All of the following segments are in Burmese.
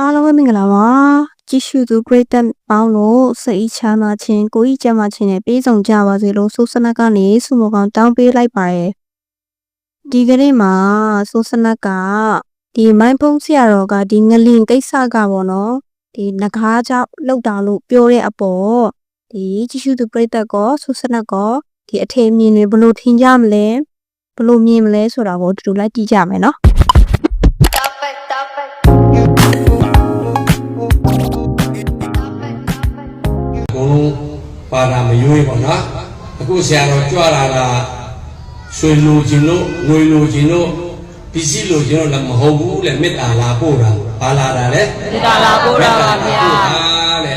အားလုံးပဲမင်္ဂလာပါကြည့်ရှုသူပရိသတ်ပေါင်းလို့စိတ်ချမ်းသာခြင်းကိုယ်ဤကျမ်းမာခြင်းနဲ့ပြည့်စုံကြပါစေလို့ဆုစနတ်ကနေဆုမကောင်တောင်းပေးလိုက်ပါတယ်ဒီကနေ့မှာဆုစနတ်ကဒီမိုင်းဖုံးဆရာတော်ကဒီငလင်ကိစ္စကပေါ့နော်ဒီငကားကြောင့်လောက်တာလို့ပြောတဲ့အပေါ်ဒီကြည့်ရှုသူပရိသတ်ကောဆုစနတ်ကောဒီအထင်မြင်တွေဘယ်လိုထင်ကြမလဲဘယ်လိုမြင်မလဲဆိုတာကိုဒီလိုလိုက်ကြည့်ကြမယ်နော် ပါတာမယွေးပေါ့နော်အခုဆရာတော်ကြွလာတာဆွေလိုခြင်းလို့ငွေလိုခြင်းလို့ပစ္စည်းလိုခြင်းလို့လည်းမဟုတ်ဘူးလေမေတ္တာလာပို့တာဘာလာတာလဲမေတ္တာလာပို့တာပါဗျာလေ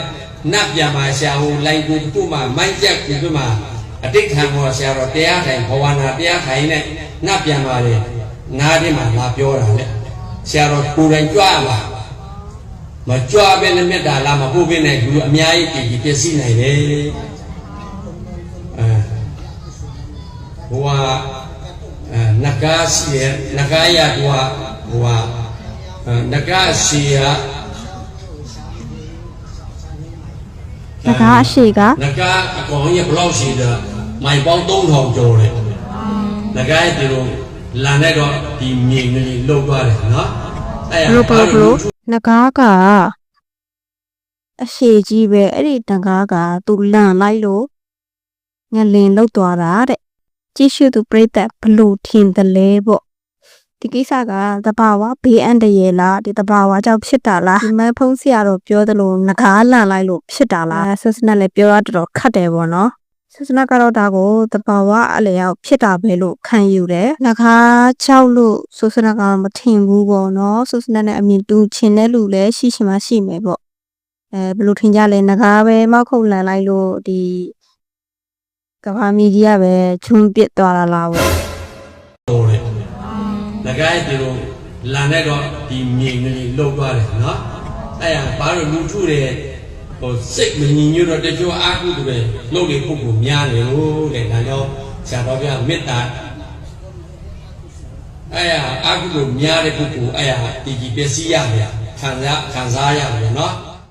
နတ်ပြန်မှာဆရာဟိုလိုင်ကိုတို့မှာမိုက်ရက်ကိုတို့မှာအတိတ်ခံဟောဆရာတော်တရားထိုင်ဘဝနာတရားထိုင်နဲ့နတ်ပြန်ပါလေနားထဲမှာလာပြောတာလေဆရာတော်ကိုယ်တိုင်ကြွလာ မှာမကြွားပဲနဲ့မေတ္တာလာမပို့ပဲနဲ့လူအများကြီးပြည်ပြည်ပြည့်စည်နိုင်တယ်အဲဘဝအဲနဂါစီရနဂါရတူဟာဘဝအဲနဂါစီရငကားအရှိကနဂါအကောင်ရဘယ်လောက်ရှိတယ်မိုင်ပေါင်း3000ကျော်တယ်နဂါရဒီလိုလာနေတော့ဒီမြေငလေးလှုပ်သွားတယ်နော်အဲ့ဘလို့ဘလို့ဘလို့ ငကားကအရှိကြီးပဲအဲ့ဒီငကားကသူလန့်လိုက်လို့ငလင်လောက်သွားတာတဲ့ကြည့်ရှုသူပြိတ္တဘလို့ထင်တယ်လဲပေါ့ဒီကိစ္စကတဘာဝဘေးအန္တရာယ်လားဒီတဘာဝကြောင့်ဖြစ်တာလားဒီမဲဖုံးဆရာတော့ပြောသလိုငကားလန့်လိုက်လို့ဖြစ်တာလားဆက်စနက်လည်းပြောရတော်တော်ခတ်တယ်ပေါ့နော် ဆစနာကတော့ဒါကိုတဘာဝအလျောက်ဖြစ်တာပဲလို့ခံယူတယ်။ငကားချောက်လို့ဆစနာကမထင်ဘူးပေါ့နော်။ဆစနာနဲ့အမြင်တူချင်တဲ့လူလည်းရှိချင်မှရှိမယ်ပေါ့။အဲဘယ်လိုထင်ကြလဲငကားပဲမောက်ခုတ်လန်လိုက်လို့ဒီကဘာမီဒီယာပဲခြုံပစ်သွားတာလားပေါ့တော်တယ်။ငကဲဒီလိုလာနေတော့ဒီမြေငလေးလှုပ်သွားတယ်နော်။အဲ့ရဘာလို့လူထုတွေ ဟိုစိတ်မငြိမ်ညွတ်တော့တချို့အာဟုတွေလှုပ်လေပုဂ္ဂိုလ်များနေလို့တဲ့ဒါကြောင့်ဆရာတော်ပြမေတ္တာအဲ့ရအာဟုတွေများတဲ့ပုဂ္ဂိုလ်အဲ့ရဒီဒီပစ္စည်းရတယ်ခံစားခံစားရတယ်နော်။